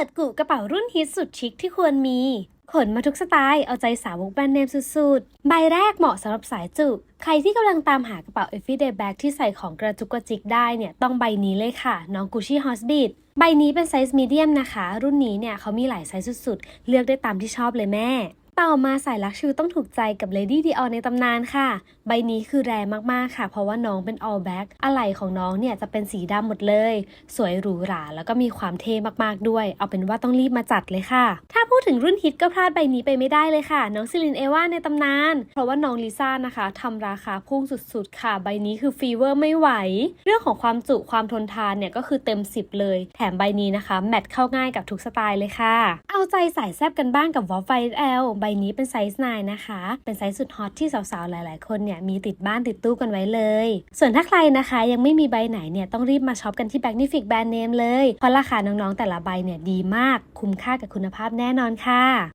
ปิดกุกระเป๋ารุ่นฮิตสุดชิคที่ควรมี ขนมาทุกสไตล์เอาใจสาวกแบรนด์เนมสุดๆ ใบแรกเหมาะสำหรับสายจุ ใครที่กำลังตามหากระเป๋า everyday bag ที่ใส่ของกระจุกกระจิกได้เนี่ยต้องใบนี้เลยค่ะ น้อง Gucci Horsebit ใบนี้เป็นไซส์มีเดียมนะคะ รุ่นนี้เนี่ยเขามีหลายไซส์สุดๆ เลือกได้ตามที่ชอบเลยแม่ ต่อมาสายลักชูต้องถูกใจกับ Lady Dior ในตำนานค่ะ ใบนี้คือแรงมากๆค่ะ เพราะว่าน้องเป็น all black อะไหล่ของน้องเนี่ยจะเป็นสีดำหมดเลย สวยหรูหราแล้วก็มีความเท่มากๆด้วย เอาเป็นว่าต้องรีบมาจัดเลยค่ะ ถ้าพูดถึงรุ่นฮิตก็พลาดใบนี้ไปไม่ได้เลยค่ะ น้องซิลินเอวาในตำนาน เพราะว่าน้องลิซ่านะคะทำราคาพุ่งสุดๆ ค่ะ ใบนี้คือฟีเวอร์ไม่ไหว เรื่องของความจุความทนทานเนี่ยก็คือเต็ม 10 เลย แถมใบนี้นะคะแมทเข้าง่ายกับทุกสไตล์เลยค่ะ เอาใจสายแซบกันบ้างกับวอลไฟเอลใบนี้เป็นไซส์ 9 นะคะ เป็นไซส์สุดฮอตที่สาวๆ หลายๆ คนเนี่ยมีติดบ้านติดตู้กันไว้เลย ส่วนถ้าใครนะคะยังไม่มีใบไหนเนี่ยต้องรีบมาช็อปกันที่แบงนิฟิกแบรนด์เนมเลย เพราะราคาน้องๆ แต่ละใบเนี่ยดีมาก คุ้มค่ากับคุณภาพแน่นอนค่ะ